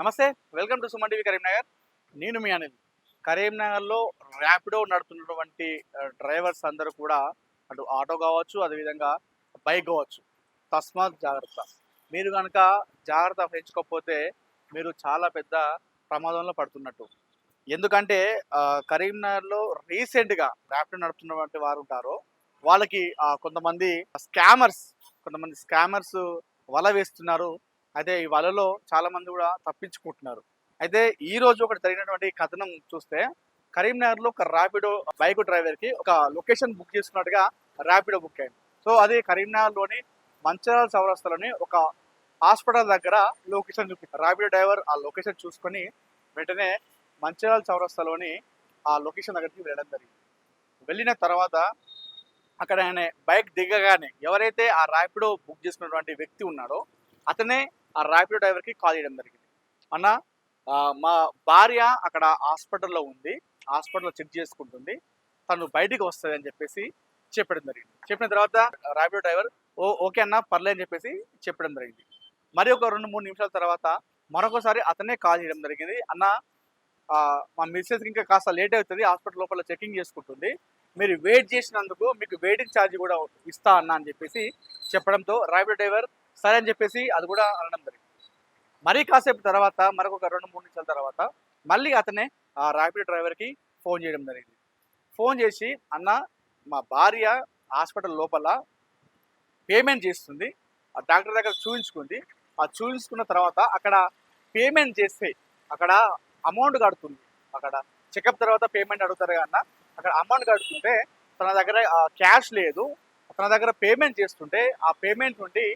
నమస్తే welcome to Suman TV Karimnagar. నేను మీ అనిల్. కరీంనగర్లో ర్యాపిడో నడుపుతున్నటువంటి డ్రైవర్స్ అందరూ కూడా అటు ఆటో కావచ్చు అదేవిధంగా బైక్ కావచ్చు. తస్మాత్ జాగ్రత్త. మీరు కనుక జాగ్రత్త వహించకపోతే మీరు చాలా పెద్ద ప్రమాదంలో పడుతున్నట్టు. ఎందుకంటే కరీంనగర్లో రీసెంట్గా ర్యాపిడో నడుపుతున్నటువంటి వారు ఉంటారో. వాళ్ళకి కొంతమంది స్కామర్స్ కొంతమంది స్కామర్స్ వల వేస్తున్నారు. అయితే ఈ వలలో చాలా మంది కూడా తప్పించుకుంటున్నారు. అయితే ఈ రోజు ఒకటి జరిగినటువంటి కథనం చూస్తే కరీంనగర్లో ఒక ర్యాపిడో బైక్ డ్రైవర్కి ఒక లొకేషన్ బుక్ చేసుకున్నట్టుగా ర్యాపిడో బుక్ అయింది. సో అది కరీంనగర్లోని మంచిర్యాల చౌరస్తాలోని ఒక హాస్పిటల్ దగ్గర లొకేషన్ చూపి ర్యాపిడో డ్రైవర్ ఆ లొకేషన్ చూసుకొని వెంటనే మంచిర్యాల చౌరస్తాలోని ఆ లొకేషన్ దగ్గరికి వెళ్ళడం జరిగింది. వెళ్ళిన తర్వాత అక్కడ ఆయన బైక్ దిగగానే ఎవరైతే ఆ ర్యాపిడో బుక్ చేసుకున్నటువంటి వ్యక్తి ఉన్నాడో అతనే ఆ ర్యాపిడో డ్రైవర్కి కాల్ చేయడం జరిగింది. అన్న మా భార్య అక్కడ హాస్పిటల్లో ఉంది. హాస్పిటల్లో చెక్ చేసుకుంటుంది. తను బయటికి వస్తుంది అని చెప్పేసి చెప్పడం జరిగింది. చెప్పిన తర్వాత ర్యాపిడో డ్రైవర్ ఓ ఓకే అన్న పర్లే అని చెప్పేసి చెప్పడం జరిగింది. మరి ఒక రెండు మూడు నిమిషాల తర్వాత మరొకసారి అతనే కాల్ చేయడం జరిగింది. అన్న మా మిస్సెస్ ఇంకా కాస్త లేట్ అవుతుంది. హాస్పిటల్ లోపల చెకింగ్ చేసుకుంటుంది. మీరు వెయిట్ చేసినందుకు మీకు వెయిటింగ్ ఛార్జ్ కూడా ఇస్తా అన్న అని చెప్పేసి చెప్పడంతో ర్యాపిడో డ్రైవర్ సరే అని చెప్పేసి అది కూడా అనడం జరిగింది. మరీ కాసేపు తర్వాత మరొక రెండు మూడు నిమిషాల తర్వాత మళ్ళీ అతనే ఆ ర్యాపిడ్ డ్రైవర్కి ఫోన్ చేయడం జరిగింది. ఫోన్ చేసి అన్న మా భార్య హాస్పిటల్ లోపల పేమెంట్ చేస్తుంది. ఆ డాక్టర్ దగ్గర చూపించుకుంది ఆ చూపించుకున్న తర్వాత అక్కడ పేమెంట్ చేస్తే అక్కడ అమౌంట్ కడుతుంది. అక్కడ చెకప్ తర్వాత పేమెంట్ అడుగుతారు అన్న అక్కడ అమౌంట్ కడుతుంటే తన దగ్గర క్యాష్ లేదు. తన దగ్గర పేమెంట్ చేస్తుంటే ఆ పేమెంట్ నుండి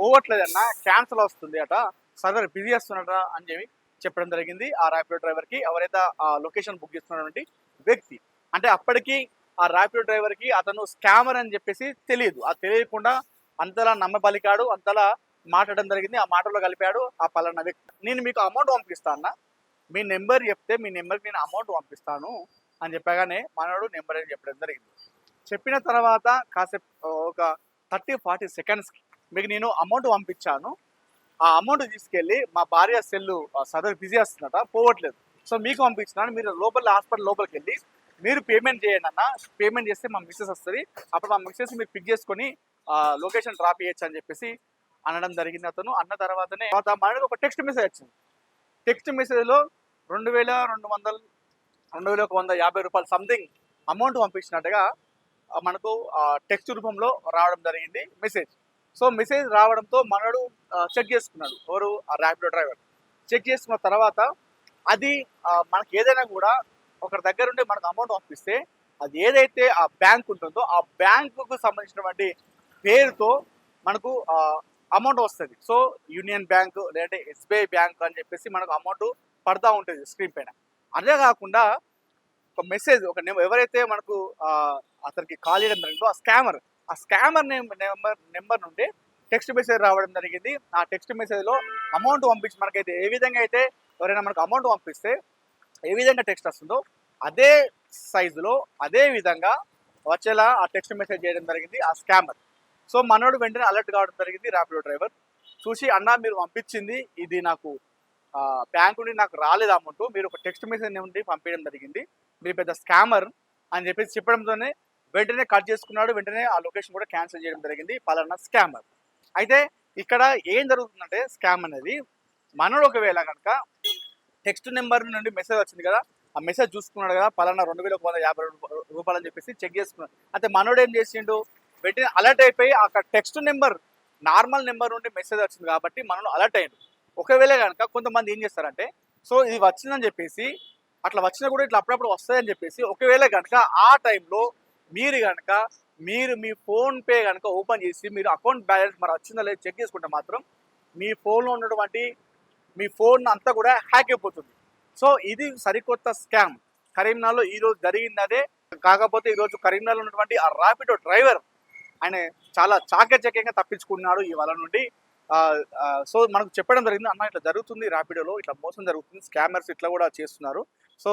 పోవట్లేదన్నా క్యాన్సిల్ వస్తుంది అట. సర్వర్ బిజీ వస్తున్నట అని చెప్పి చెప్పడం జరిగింది ఆ ర్యాపిడో డ్రైవర్కి. ఎవరైతే ఆ లొకేషన్ బుక్ చేస్తున్నటువంటి వ్యక్తి. అంటే అప్పటికి ఆ ర్యాపిడో డ్రైవర్కి అతను స్కామర్ అని చెప్పేసి తెలియదు. ఆ తెలియకుండా అంతలా నమ్మబలికాడు అంతలా మాట్లాడడం జరిగింది. ఆ మాటలో కలిపాడు ఆ పలానా వ్యక్తి. నేను మీకు అమౌంట్ పంపిస్తాను అన్న. మీ నెంబర్ చెప్తే మీ నెంబర్కి నేను అమౌంట్ పంపిస్తాను అని చెప్పగానే మనోడు నెంబర్ అని చెప్పడం జరిగింది. చెప్పిన తర్వాత కాసేపు ఒక థర్టీ ఫార్టీ సెకండ్స్కి మీకు నేను అమౌంట్ పంపించాను. ఆ అమౌంట్ తీసుకెళ్ళి మా భార్య సెల్ సదర్ బిజీ వస్తుందట పోవట్లేదు. సో మీకు పంపించినాను. మీరు లోపల హాస్పిటల్ లోపలికి వెళ్ళి మీరు పేమెంట్ చేయండి అన్న. పేమెంట్ చేస్తే మా మిస్సెస్ వస్తుంది. అప్పుడు మా మిస్సెస్ మీరు పిక్ చేసుకొని లొకేషన్ డ్రాప్ చేయొచ్చు అని చెప్పేసి అనడం జరిగింది అతను. అన్న తర్వాతనే తర్వాత మనకి ఒక టెక్స్ట్ మెసేజ్ వచ్చింది. టెక్స్ట్ మెసేజ్లో రెండు వేల రెండు వందలు రెండు వేల ఒక వంద యాభై రూపాయలు సంథింగ్ అమౌంట్ పంపించినట్టుగా మనకు టెక్స్ట్ రూపంలో రావడం జరిగింది మెసేజ్ సో మెసేజ్ రావడంతో మనడు చెక్ చేసుకున్నాడు. ఎవరు? ఆ ర్యాపిడో డ్రైవర్. చెక్ చేసుకున్న తర్వాత అది మనకి ఏదైనా కూడా ఒకరి దగ్గర ఉండి మనకు అమౌంట్ పంపిస్తే అది ఏదైతే ఆ బ్యాంక్ ఉంటుందో ఆ బ్యాంకుకు సంబంధించినటువంటి పేరుతో మనకు అమౌంట్ వస్తుంది. సో యూనియన్ బ్యాంక్ లేదంటే ఎస్బీఐ బ్యాంక్ అని చెప్పేసి మనకు అమౌంట్ పడతా ఉంటుంది స్క్రీన్ పైన. అదే కాకుండా ఒక మెసేజ్ ఒక ఎవరైతే మనకు అతనికి కాల్ చేయడం జరిగిందో ఆ స్కామర్ ఆ స్కామర్ నెంబర్ నెంబర్ నుండి టెక్స్ట్ మెసేజ్ రావడం జరిగింది. ఆ టెక్స్ట్ మెసేజ్లో అమౌంట్ పంపించి మనకైతే ఏ విధంగా అయితే ఎవరైనా మనకు అమౌంట్ పంపిస్తే ఏ విధంగా టెక్స్ట్ వస్తుందో అదే సైజులో అదే విధంగా వచ్చేలా ఆ టెక్స్ట్ మెసేజ్ చేయడం జరిగింది ఆ స్కామర్. సో మనోడు వెంటనే అలర్ట్ కావడం జరిగింది ర్యాపిడో డ్రైవర్. చూసి అన్న మీరు పంపించింది ఇది నాకు బ్యాంకు నుండి నాకు రాలేదు అమౌంట్. మీరు ఒక టెక్స్ట్ మెసేజ్ నుండి పంపించడం జరిగింది. మీరు పెద్ద స్కామర్ అని చెప్పేసి చెప్పడంతోనే వెంటనే కట్ చేసుకున్నాడు వెంటనే ఆ లొకేషన్ కూడా క్యాన్సిల్ చేయడం జరిగింది పలానా స్కామర్. అయితే ఇక్కడ ఏం జరుగుతుందంటే స్కామ్ అనేది మనోడు ఒకవేళ కనుక టెక్స్ట్ నెంబర్ నుండి మెసేజ్ వచ్చింది కదా ఆ మెసేజ్ చూసుకున్నాడు కదా పలానా రెండు వేల ఒక వంద యాభై రూపాయలు అని చెప్పేసి చెక్ చేసుకున్నాడు. అయితే మనోడు ఏం చేసిండు? వెంటనే అలర్ట్ అయిపోయి అక్కడ టెక్స్ట్ నెంబర్ నార్మల్ నెంబర్ నుండి మెసేజ్ వచ్చింది కాబట్టి మనోడు అలర్ట్ అయ్యాడు. ఒకవేళ కనుక కొంతమంది ఏం చేస్తారంటే సో ఇది వచ్చిందని చెప్పేసి అట్లా వచ్చినా కూడా ఇట్లా అప్పుడప్పుడు వస్తాయని చెప్పేసి ఒకవేళ కనుక ఆ టైంలో మీరు కనుక మీరు మీ ఫోన్పే కనుక ఓపెన్ చేసి మీరు అకౌంట్ బ్యాలెన్స్ మరి వచ్చిందో లేదు చెక్ చేసుకుంటే మాత్రం మీ ఫోన్లో ఉన్నటువంటి మీ ఫోన్ అంతా కూడా హ్యాక్ అయిపోతుంది. సో ఇది సరికొత్త స్కామ్ కరీంనగర్లో ఈరోజు జరిగింది అదే. కాకపోతే ఈరోజు కరీంనగర్లో ఉన్నటువంటి ఆ రాపిడో డ్రైవర్ ఆయన చాలా చాకచక్యంగా తప్పించుకున్నాడు ఈ వల నుండి. సో మనకు చెప్పడం జరిగింది అన్న ఇట్లా జరుగుతుంది ర్యాపిడోలో ఇట్లా మోసం జరుగుతుంది స్కామర్స్ ఇట్లా కూడా చేస్తున్నారు. సో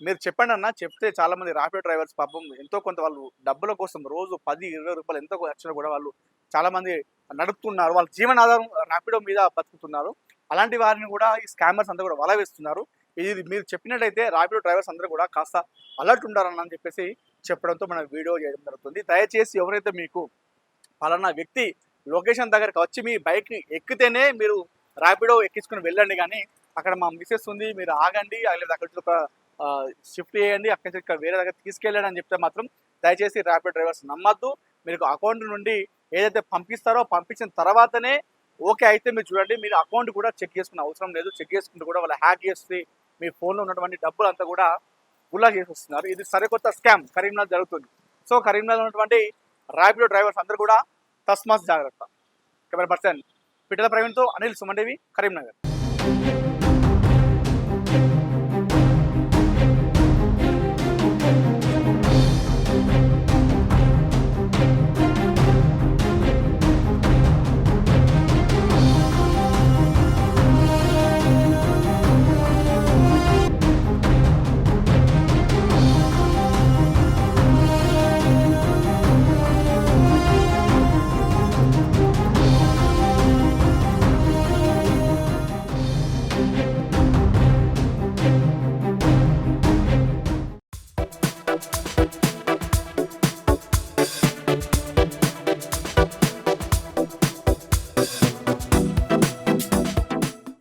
మీరు చెప్పండి అన్న చెప్తే చాలా మంది ర్యాపిడో డ్రైవర్స్ పాపం ఎంతో కొంత వాళ్ళు డబ్బుల కోసం రోజు పది ఇరవై రూపాయలు ఎంతో వచ్చినా కూడా వాళ్ళు చాలా మంది నడుపుతున్నారు. వాళ్ళ జీవనాధారం రాపిడో మీద బతుకుతున్నారు. అలాంటి వారిని కూడా ఈ స్కామర్స్ అంతా కూడా వల వేస్తున్నారు ఇది మీరు చెప్పినట్టయితే రాపిడో డ్రైవర్స్ అందరూ కూడా కాస్త అలర్ట్ ఉండాలని అని చెప్పేసి చెప్పడంతో మనం వీడియో చేయడం జరుగుతుంది. దయచేసి ఎవరైతే మీకు పలానా వ్యక్తి లొకేషన్ దగ్గరకు వచ్చి మీ బైక్ని ఎక్కితేనే మీరు ర్యాపిడో ఎక్కించుకుని వెళ్ళండి కానీ అక్కడ మా మిసెస్ ఉంది మీరు ఆగండి లేదా అక్కడ ఒక షిఫ్ట్ చేయండి అక్కడి నుంచి ఇక్కడ వేరే దగ్గర తీసుకెళ్ళండి అని చెప్తే మాత్రం దయచేసి ర్యాపిడ్ డ్రైవర్స్ నమ్మద్దు. మీకు అకౌంట్ నుండి ఏదైతే పంపిస్తారో పంపించిన తర్వాతనే ఓకే అయితే మీరు చూడండి మీరు అకౌంట్ కూడా చెక్ చేసుకునే అవసరం లేదు. చెక్ చేసుకుంటూ కూడా వాళ్ళు హ్యాక్ చేసి మీ ఫోన్లో ఉన్నటువంటి డబ్బులు అంతా కూడా గుల్లా చేసి వస్తున్నారు ఇది సరికొత్త స్కామ్ కరీంనగర్ జరుగుతుంది. సో కరీంనగర్ ఉన్నటువంటి ర్యాపిడో డ్రైవర్స్ అందరూ కూడా తస్మాత్ జాగ్రత్త. కెమెరా పర్సన్ పిట్టల ప్రవీణ్తో అనిల్ సుమండేవి కరీంనగర్.